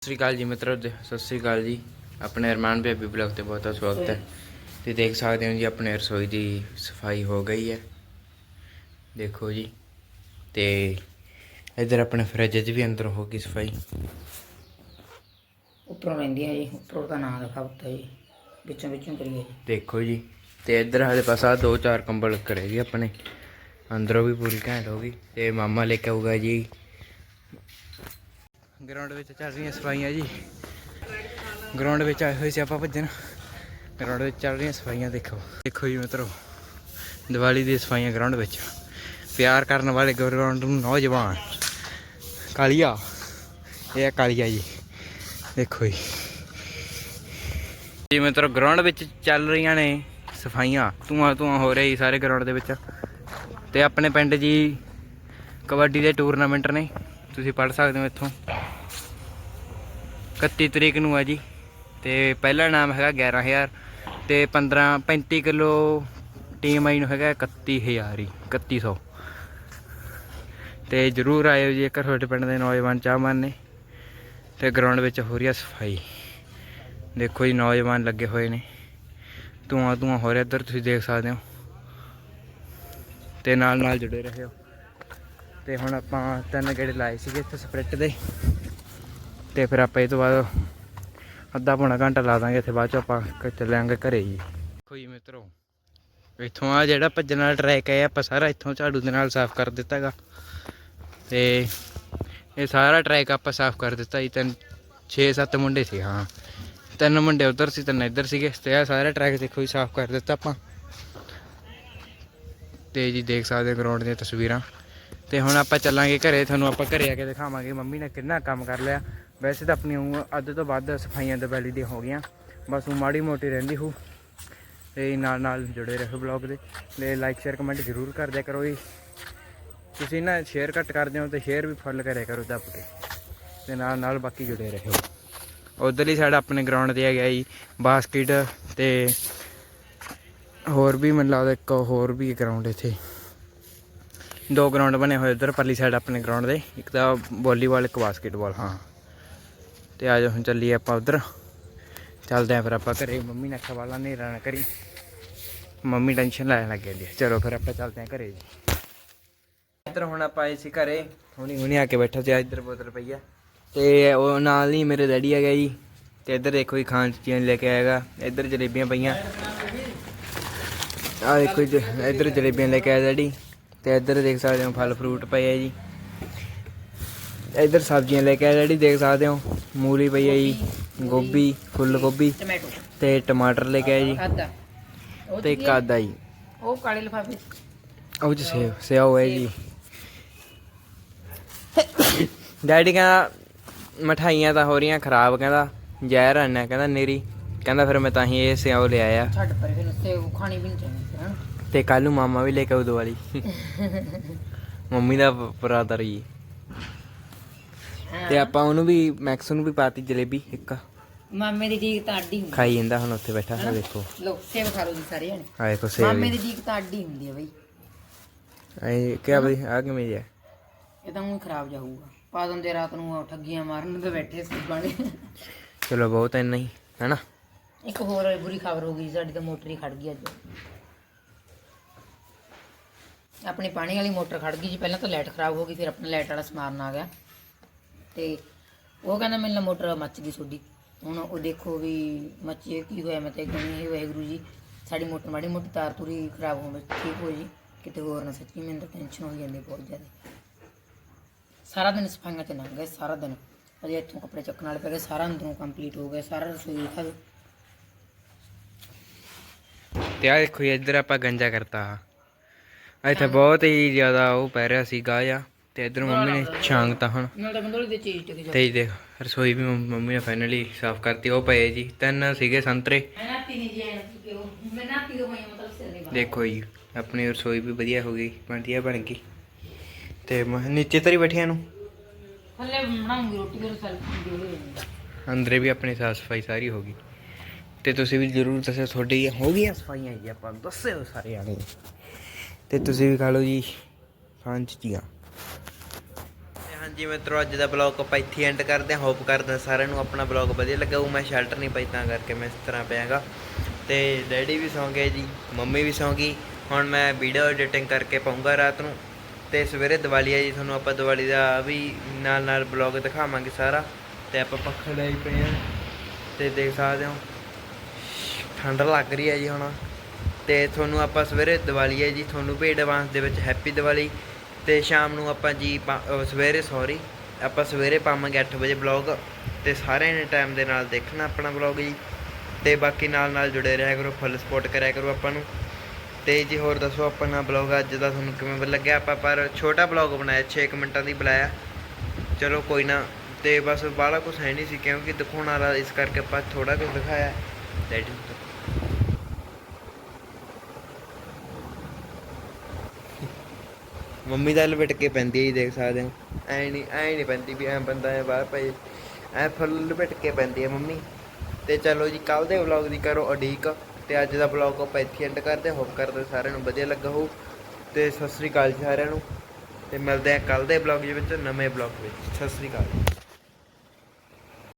ਸਤਿ ਸ਼੍ਰੀ ਅਕਾਲ ਜੀ ਮਿੱਤਰੋ ਦੇ- ਸਤਿ ਸ਼੍ਰੀ ਅਕਾਲ ਜੀ। ਆਪਣੇ ਅਰਮਾਨ ਬੇਬੀ ਬਲੌਗ ਤੇ ਬਹੁਤ ਸਵਾਗਤ ਹੈ। ਤੇ ਦੇਖ ਸਕਦੇ ਹੋ ਜੀ ਆਪਣੇ ਰਸੋਈ ਦੀ ਸਫ਼ਾਈ ਹੋ ਗਈ ਹੈ। ਦੇਖੋ ਜੀ ਤੇ ਇੱਧਰ ਆਪਣੇ ਫਰਿੱਜ 'ਚ ਵੀ ਅੰਦਰ ਹੋ ਗਈ ਸਫ਼ਾਈ। ਉੱਪਰੋਂ ਲੈਂਦੀ ਹੈ ਜੀ ਉੱਪਰੋਂ ਦਾ ਨਾਂ ਲਿਖਾ ਉੱਤਾ ਜੀ। ਵਿੱਚੋਂ ਵਿੱਚੋਂ ਕਰੀਏ। ਦੇਖੋ ਜੀ ਤੇ ਇੱਧਰ ਹਾਲੇ ਪਾਸਾ ਦੋ ਚਾਰ ਕੰਬਲ ਕਰੇ ਜੀ ਆਪਣੇ। ਅੰਦਰੋਂ ਵੀ ਪੂਰੀ ਘੈਂਟ ਹੋ ਗਈ ਤੇ ਮਾਮਾ ਲੈ ਕੇ ਆਊਗਾ ਜੀ। ਗਰਾਊਂਡ ਵਿੱਚ ਚੱਲ ਰਹੀਆਂ ਸਫਾਈਆਂ ਜੀ। ਗਰਾਊਂਡ ਵਿੱਚ ਆਏ ਹੋਏ ਸੀ ਆਪਾਂ ਭੱਜਣ। ਗਰਾਊਂਡ ਵਿੱਚ ਚੱਲ ਰਹੀਆਂ ਸਫਾਈਆਂ ਦੇਖੋ। ਦੇਖੋ ਜੀ ਮਿੱਤਰੋ, ਦੀਵਾਲੀ ਦੀ ਸਫਾਈਆਂ ਗਰਾਊਂਡ ਵਿੱਚ। ਪਿਆਰ ਕਰਨ ਵਾਲੇ ਗਰਾਊਂਡ ਨੂੰ ਨੌਜਵਾਨ, ਕਾਲੀਆ। ਇਹ ਹੈ ਕਾਲੀਆ ਜੀ। ਦੇਖੋ ਜੀ। ਜੀ ਮਿੱਤਰੋ ਗਰਾਊਂਡ ਵਿੱਚ ਚੱਲ ਰਹੀਆਂ ਨੇ ਸਫਾਈਆਂ। ਧੂਆਂ ਧੂਆਂ ਹੋ ਰਿਹਾ ਜੀ ਸਾਰੇ ਗਰਾਊਂਡ ਦੇ ਵਿੱਚ। ਤੇ ਆਪਣੇ ਪਿੰਡ ਜੀ ਕਬੱਡੀ ਦੇ ਟੂਰਨਾਮੈਂਟ ਨੇ। ਤੁਸੀਂ ਪੜ ਸਕਦੇ ਹੋ ਇੱਥੋਂ। 31 ਤਰੀਕ ਨੂੰ ਆ ਜੀ। ਤੇ ਪਹਿਲਾ ਨਾਮ ਹੈਗਾ 11000 ਤੇ 15 35 ਕਿਲੋ ਟੀਮ ਆਈ ਨੂੰ ਹੈਗਾ 31000 ਹੀ 3100 ਤੇ ਜਰੂਰ ਆਇਓ ਜੀ ਇੱਕ ਤੁਹਾਡੇ ਪਿੰਡ ਦੇ ਨੌਜਵਾਨ ਚਾਹਵਾਨ ਨੇ। ਤੇ ਗਰਾਊਂਡ ਵਿੱਚ ਹੋ ਰਹੀ ਆ ਸਫ਼ਾਈ। ਦੇਖੋ ਜੀ, ਨੌਜਵਾਨ ਲੱਗੇ ਹੋਏ ਨੇ। ਧੂਆਂ ਧੂਆਂ ਹੋ ਰਿਹਾ ਇੱਧਰ, ਤੁਸੀਂ ਦੇਖ ਸਕਦੇ ਹੋ। ਤੇ ਨਾਲ ਨਾਲ ਜੁੜੇ ਰਹੇ। ਹੋ ਤੇ ਹੁਣ ਆਪਾਂ ਤਿੰਨ ਗੇੜੇ ਲਾਏ ਸੀਗੇ ਇੱਥੇ ਸਪ੍ਰਿਟ ਦੇ। ਤੇ ਫਿਰ ਆਪਾਂ ਇਹ ਤੋਂ ਬਾਅਦ ਅੱਧਾ ਪੌਣਾ ਘੰਟਾ ਲਾ ਦਾਂਗੇ, ਇੱਥੇ ਬਾਅਦ ਚ ਆਪਾਂ ਕ- ਚੱਲਾਂਗੇ ਘਰੇ ਜੀ ਦੇਖੋ ਜੀ ਮਿੱਤਰੋ, ਇੱਥੋਂ ਆ ਜਿਹੜਾ ਭੱਜਣ ਵਾਲਾ ਟਰੈਕ ਹੈ, ਆਪਾਂ ਸਾਰਾ ਇੱਥੋਂ ਝਾੜੂ ਦੇ ਨਾਲ ਸਾਫ਼ ਕਰ ਦਿੱਤਾਗਾ ਤੇ ਇਹ ਸਾਰਾ ਟਰੈਕ ਆਪਾਂ ਸਾਫ਼ ਕਰ ਦਿੱਤਾ ਜੀ, ਤਿੰਨ 6-7 ਮੁੰਡੇ ਸੀ, ਹਾਂ। ਤਿੰਨ ਮੁੰਡੇ ਉਧਰ ਸੀ, ਤਿੰਨ ਇੱਧਰ ਸੀਗੇ, ਤੇ ਆ ਸਾਰਾ ਟਰੈਕ ਦੇਖੋ ਜੀ, ਸਾਫ਼ ਕਰ ਦਿੱਤਾ ਆਪਾਂ। ਤੇ ਜੀ ਦੇਖ ਸਕਦੇ ਗਰਾਊਂਡ ਦੀਆਂ ਤਸਵੀਰਾਂ। ਤੇ ਹੁਣ ਆਪਾਂ ਚੱਲਾਂਗੇ ਘਰੇ, ਤੁਹਾਨੂੰ ਆਪਾਂ ਘਰੇ ਆ ਕੇ ਦਿਖਾਵਾਂਗੇ, ਮੰਮੀ ਨੇ ਕਿੰਨਾ ਕੰਮ ਕਰ ਲਿਆ। ਵੈਸੇ ਤਾਂ ਆਪਣੀ ਊਂ ਅੱਧ ਤੋਂ ਵੱਧ ਸਫਾਈਆਂ ਦੀਵਾਲੀ ਦੀਆਂ ਹੋ ਗਈਆਂ। ਬਸ ਉਹ ਮਾੜੀ ਮੋਟੀ ਰਹਿੰਦੀ ਹੋ। ਤੇ ਨਾਲ ਨਾਲ ਜੁੜੇ ਰਹੋ ਬਲੌਗ ਦੇ। ਤੇ ਲਾਈਕ ਸ਼ੇਅਰ ਕਮੈਂਟ ਜ਼ਰੂਰ ਕਰ ਦਿਆ ਕਰੋ ਜੀ। ਤੁਸੀਂ ਨਾ ਸ਼ੇਅਰ ਘੱਟ ਕਰਦੇ ਹੋ ਤੇ ਸ਼ੇਅਰ ਵੀ ਫੁੱਲ ਕਰਿਆ ਕਰੋ ਦੱਬ ਕੇ। ਤੇ ਨਾਲ ਨਾਲ ਬਾਕੀ ਜੁੜੇ ਰਹੋ। ਉਧਰਲੀ ਸਾਈਡ ਆਪਣੇ ਗਰਾਊਂਡ ਤੇ ਹੈਗਾ ਜੀ ਬਾਸਕਟ ਤੇ ਹੋਰ ਵੀ ਮੈਨੂੰ ਲੱਗਦਾ ਇੱਕ ਹੋਰ ਵੀ ਗਰਾਊਂਡ ਇੱਥੇ। ਦੋ ਗਰਾਊਂਡ ਬਣੇ ਹੋਏ ਉਧਰ, ਪਰਲੀ ਸਾਈਡ ਆਪਣੇ ਗਰਾਊਂਡ ਦੇ। ਇੱਕ ਤਾਂ ਵਾਲੀਬਾਲ ਇੱਕ ਬਾਸਕਟਬਾਲ ਹਾਂ। ਤੇ ਆ ਜਾਓ, ਹੁਣ ਚੱਲੀਏ ਆਪਾਂ ਉਧਰ। ਚੱਲਦੇ ਆਂ ਫਿਰ ਆਪਾਂ ਘਰੇ। ਮੰਮੀ ਨੇ ਆਖਿਆ ਵਾਲਾ ਨਹੀਂ ਰਹਿਣਾ ਕਰੀ। ਮੰਮੀ ਟੈਨਸ਼ਨ ਲੈਣ ਲੱਗ ਗਈ ਚਲੋ ਫਿਰ ਆਪਾਂ ਚੱਲਦੇ ਆਂ ਘਰੇ ਜੀ। ਇੱਧਰ ਹੁਣ ਆਪਾਂ ਆਏ ਸੀ ਘਰੇ। ਹੁਣੀ ਹੁਣੀ ਆ ਕੇ ਬੈਠਾ ਸੀ ਇੱਧਰ ਬੋਤਲ ਪਈ ਆ। ਤੇ ਉਹ ਨਾਲ ਹੀ ਮੇਰੇ ਡੈਡੀ ਹੈਗਾ ਜੀ। ਤੇ ਇੱਧਰ ਦੇਖੋ ਜੀ, ਖਾਣ ਚੀਜ਼ਾਂ ਲੈ ਕੇ ਆਏਗਾ। ਇੱਧਰ ਜਲੇਬੀਆਂ ਪਈਆਂ। ਆ ਦੇਖੋ ਜੀ, ਇੱਧਰ ਜਲੇਬੀਆਂ ਲੈ ਕੇ ਆਇਆ ਡੈਡੀ ਤੇ ਇੱਧਰ ਦੇਖ ਸਕਦੇ ਹੋ, ਫਲ ਫਰੂਟ ਪਏ ਆ ਜੀ। ਇੱਧਰ ਸਬਜ਼ੀਆਂ ਲੈ ਕੇ ਆਇਆ ਡੈਡੀ ਦੇਖ ਸਕਦੇ ਹੋ ਮੂਲੀ ਪਈ ਹੈ ਜੀ ਗੋਭੀ ਫੁੱਲ ਗੋਭੀ ਟਮਾਟੋ ਤੇ ਟਮਾਟਰ ਲੈ ਕੇ ਆਇਆ ਜੀ। ਆਦਾ ਤੇ ਕਾਦਾ ਜੀ। ਉਹ ਕਾਲੇ ਲਿਫਾਫੇ। ਉਹ ਚ ਸੇਵ ਸੇਵ ਹੈ ਜੀ। ਡੈਡੀ ਕਹਿੰਦਾ ਮਠਾਈਆਂ ਤਾਂ ਹੋ ਰਹੀਆਂ ਖਰਾਬ ਕਹਿੰਦਾ ਜ਼ਹਿਰ ਆਣਾ ਕਹਿੰਦਾ ਨੇਰੀ। ਕਹਿੰਦਾ ਫਿਰ ਮੈਂ ਤਾਂ ਹੀ ਇਹ ਸੇਵ ਲਿਆਇਆ ਛੱਡ ਪਰ ਫਿਰ ਉਸੇ ਉਹ ਖਾਣੀ ਵੀ ਨਹੀਂ ਚਾਹੀਦੀ ਤੇ ਕੱਲ ਨੂੰ ਮਾਮਾ ਵੀ ਲੈ ਕੇ ਆਉ ਦੀਵਾਲੀ ਮੰਮੀ ਦਾ ਬਰਾਦਰ ਜੀ। ਤੇ ਆਪਾਂ ਉਹਨੂੰ ਵੀ ਮੈਕਸ ਨੂੰ ਵੀ ਪਾਤੀ ਜਲੇਬੀ ਇੱਕ। ਮਾਮੇ ਦੀ ਜੀਕ ਤਾਂ ਅੱਡੀ ਹੁੰਦੀ। ਖਾਈ ਜਾਂਦਾ ਹੁਣ ਉੱਥੇ ਬੈਠਾ ਹੈ ਦੇਖੋ ਲੋ ਸੇਵ ਖਾ ਲਓ ਜੀ ਸਾਰੇ ਜਣੇ ਆ ਦੇਖੋ ਸੇਵ ਮਾਮੇ ਦੀ ਜੀਕ ਤਾਂ ਅੱਡੀ ਹੁੰਦੀ ਹੈ ਬਈ। ਇਹ ਕਿਆ ਬਈ ਆ ਕਿਵੇਂ ਜੀ ਇਹ ਤਾਂ ਉਹ ਖਰਾਬ ਜਾਊਗਾ ਪਾ ਦਿੰਦੇ ਰਾਤ ਨੂੰ ਠੱਗੀਆਂ ਮਾਰਨ ਤੇ ਬੈਠੇ ਸੀ ਬਾਣੇ ਚਲੋ ਬਹੁਤ ਇੰਨਾ ਹੀ ਹੈਨਾ? ਇੱਕ ਹੋਰ ਬੁਰੀ ਖਬਰ ਹੋ ਗਈ ਸਾਡੀ ਤਾਂ ਮੋਟਰ ਹੀ ਖੜ ਗਈ ਅੱਜ। ਆਪਣੀ ਪਾਣੀ ਵਾਲੀ ਮੋਟਰ ਖੜ ਗਈ ਜੀ ਪਹਿਲਾਂ ਤਾਂ ਲਾਈਟ ਖਰਾਬ ਹੋ ਗਈ ਫਿਰ ਆਪਣਾ ਲਾਈਟ ਵਾਲਾ ਸਮਾਨ ਆ ਗਿਆ। ਤੇ ਉਹ ਕਹਿੰਦਾ ਮੈਨੂੰ ਨਾ ਮੋਟਰ ਮੱਚ ਗਈ ਤੁਹਾਡੀ। ਹੁਣ ਉਹ ਦੇਖੋ ਵੀ ਮੱਚੇ ਕੀ ਹੋਇਆ ਮੈਂ ਤਾਂ ਕਹਿੰਦੀ ਇਹ ਵਾਹਿਗੁਰੂ ਜੀ ਸਾਡੀ ਮੋਟਰ ਮਾੜੀ ਮੋਟੀ ਤਾਰ ਤੁਰੀ ਖਰਾਬ ਹੋਵੇ ਠੀਕ ਹੋ ਜੀ। ਕਿਤੇ ਹੋਰ ਨਾ ਸੱਚੀ ਮੈਨੂੰ ਤਾਂ ਟੈਨਸ਼ਨ ਹੋ ਜਾਂਦੀ ਬਹੁਤ ਜ਼ਿਆਦਾ। ਸਾਰਾ ਦਿਨ ਸਫਾਈਆਂ ਚ ਲੰਘ ਗਏ ਸਾਰਾ ਦਿਨ। ਅਜੇ ਇੱਥੋਂ ਕੱਪੜੇ ਚੱਕਣ ਵਾਲੇ ਪੈ ਗਏ ਸਾਰਾ ਅੰਦਰੋਂ ਕੰਪਲੀਟ ਹੋ ਗਿਆ ਸਾਰਾ ਰਸੋਈ ਦਿਖਾ ਤੇ ਆ ਦੇਖੋ ਜੀ, ਇੱਧਰ ਆਪਾਂ ਗੰਜਾ ਕਰਤਾ। ਇੱਥੇ ਬਹੁਤ ਹੀ ਜ਼ਿਆਦਾ ਉਹ ਪੈ ਰਿਹਾ ਸੀ ਗਾਹ ਤੇ ਇੱਧਰ ਮੰਮੀ ਨੇ ਛਾਂਗਤਾ ਹੁਣ। ਨਾਲ ਤਾਂ ਬੰਦੋਲੀ ਦੇ ਚੀਜ਼ ਟਿਕ ਜਾ ਤੇ ਇਹ ਦੇਖ ਰਸੋਈ ਵੀ ਮੰਮ- ਨੇ ਫਾਈਨਲੀ ਸਾਫ਼ ਕਰਤੀ ਉਹ ਪਏ ਜੀ ਤਿੰਨ ਸੀਗੇ ਸੰਤਰੇ। ਮੈਂ ਨਾ ਪੀਣੀ ਜੀ ਕਿ ਉਹ ਮੈਂ ਨਾ ਪੀਓ ਹੋਈ ਮਤਲਬ ਸਿਰ ਨਹੀਂ ਦੇਖੋ ਜੀ ਆਪਣੀ ਰਸੋਈ ਵੀ ਵਧੀਆ ਹੋ ਗਈ ਵਧੀਆ ਬਣ ਗਈ। ਤੇ ਮ- ਨੀਚੇ ਤਰੀ ਬੈਠਿਆਂ ਨੂੰ? ਥੱਲੇ ਬਣਾਉਂਗੀ ਰੋਟੀ ਫਿਰ ਸੈਲਫ ਦੀ ਅੰਦਰੇ ਵੀ ਆਪਣੀ ਸਾਫ਼ ਸਫ਼ਾਈ ਸਾਰੀ ਹੋ ਗਈ। ਤੇ ਤੁਸੀਂ ਵੀ ਜ਼ਰੂਰ ਦੱਸਿਓ ਤੁਹਾਡੀ ਹੋ ਗਈਆਂ ਸਫਾਈਆਂ ਜੀ ਆਪਾਂ ਦੱਸਿਓ ਸਾਰੇ ਆਣੇ ਤੇ ਤੁਸੀਂ ਵੀ ਖਾ ਲਓ ਜੀ ਚੀਜ਼ਾਂ ਤੇ ਹਾਂਜੀ ਜੀ ਮਿੱਤਰੋ, ਅੱਜ ਦਾ ਬਲੌਗ ਆਪਾਂ ਇੱਥੇ ਐਂਡ ਕਰਦੇ ਹਾਂ। ਹੋਪ ਕਰਦਾ ਸਾਰਿਆਂ ਨੂੰ ਆਪਣਾ ਬਲੌਗ ਵਧੀਆ ਲੱਗਾ ਉਹ ਮੈਂ ਸ਼ੈਲਟਰ ਨਹੀਂ ਪਾਈ, ਤਾਂ ਕਰਕੇ ਮੈਂ ਇਸ ਤਰ੍ਹਾਂ ਪਿਆਗਾ ਤੇ ਡੈਡੀ ਵੀ ਸੌਂ ਗਏ ਜੀ, ਮੰਮੀ ਵੀ ਸੌਂ ਗਈ। ਹੁਣ ਮੈਂ ਵੀਡੀਓ ਐਡੀਟਿੰਗ ਕਰਕੇ ਪਾਉਂਗਾ ਰਾਤ ਨੂੰ। ਤੇ ਸਵੇਰੇ ਦੀਵਾਲੀ ਹੈ ਜੀ, ਤੁਹਾਨੂੰ ਆਪਾਂ ਦੀਵਾਲੀ ਦਾ ਵੀ ਨਾਲ ਨਾਲ ਬਲੌਗ ਦਿਖਾਵਾਂਗੇ ਸਾਰਾ। ਤੇ ਆਪਾਂ ਪੱਖੇ ਲਈ ਪਏ ਆ। ਤੇ ਦੇਖ ਸਕਦੇ ਹੋ, ਠੰਡ ਲੱਗ ਰਹੀ ਹੈ ਜੀ ਹੁਣ। ਤੇ ਤੁਹਾਨੂੰ ਆਪਾਂ ਸਵੇਰੇ ਦੀਵਾਲੀ ਹੈ ਜੀ, ਤੁਹਾਨੂੰ ਵੀ ਐਡਵਾਂਸ ਦੇ ਵਿੱਚ ਹੈਪੀ ਦੀਵਾਲੀ। ਤੇ ਸ਼ਾਮ ਨੂੰ ਆਪਾਂ ਜੀ ਪਾ- ਸਵੇਰੇ ਸੌਰੀ ਆਪਾਂ ਸਵੇਰੇ ਪਾਵਾਂਗੇ 8 ਵਜੇ ਬਲੌਗ ਤੇ ਸਾਰਿਆਂ ਨੇ ਟਾਈਮ ਦੇ ਨਾਲ ਦੇਖਣਾ ਆਪਣਾ ਬਲੌਗ ਜੀ ਤੇ ਬਾਕੀ ਨਾਲ ਨਾਲ ਜੁੜੇ ਰਿਹਾ ਕਰੋ ਫੁੱਲ ਸਪੋਰਟ ਕਰਿਆ ਕਰੋ ਆਪਾਂ ਨੂੰ। ਤੇ ਜੀ ਹੋਰ ਦੱਸੋ ਆਪਣਾ ਬਲੌਗ ਅੱਜ ਦਾ ਤੁਹਾਨੂੰ ਕਿਵੇਂ ਲੱਗਿਆ? ਆਪਾਂ ਪਰ ਛੋਟਾ ਬਲੌਗ ਬਣਾਇਆ 6 ਮਿੰਟਾਂ ਦੀ ਬੁਲਾਇਆ ਚਲੋ ਕੋਈ ਨਾ, ਤੇ ਬਸ ਬਾਹਲਾ ਕੁਝ ਹੈ ਨਹੀਂ ਸੀ ਕਿਉਂਕਿ ਦਿਖਾਉਣ ਵਾਲਾ ਇਸ ਕਰਕੇ ਆਪਾਂ ਥੋੜਾ ਕੁਝ ਦਿਖਾਇਆ। ਡੈਡੀ ਮੰਮੀ ਦਾ ਲਪਟ ਕੇ ਪੈਂਦੀ ਹੈ ਜੀ, ਦੇਖ ਸਕਦੇ ਹੋ। ਐ ਨਹੀਂ ਐ ਨਹੀਂ ਪੈਂਦੀ ਵੀ ਐ ਬੰਦਾ ਐ ਬਾਹਰ ਪਏ। ਐ ਫੁੱਲ ਲਪਟ ਕੇ ਪੈਂਦੀ ਹੈ ਮੰਮੀ। ਤੇ ਚਲੋ ਜੀ ਕੱਲ ਦੇ ਵਲੌਗ ਦੀ ਕਰੋ ਉਡੀਕ। ਤੇ ਅੱਜ ਦਾ ਵਲੌਗ ਆਪਾਂ ਇੱਥੇ ਐਂਡ ਕਰਦੇ ਹੋਪ ਕਰਦੇ ਸਾਰਿਆਂ ਨੂੰ ਵਧੀਆ ਲੱਗਾ ਹੋਊ। ਤੇ ਸਤਿ ਸ੍ਰੀ ਅਕਾਲ ਜੀ ਸਾਰਿਆਂ ਨੂੰ। ਤੇ ਮਿਲਦੇ ਆ ਕੱਲ ਦੇ ਵਲੌਗ ਦੇ ਵਿੱਚ, ਨਵੇਂ ਵਲੌਗ ਵਿੱਚ। ਸਤਿ ਸ੍ਰੀ ਅਕਾਲ।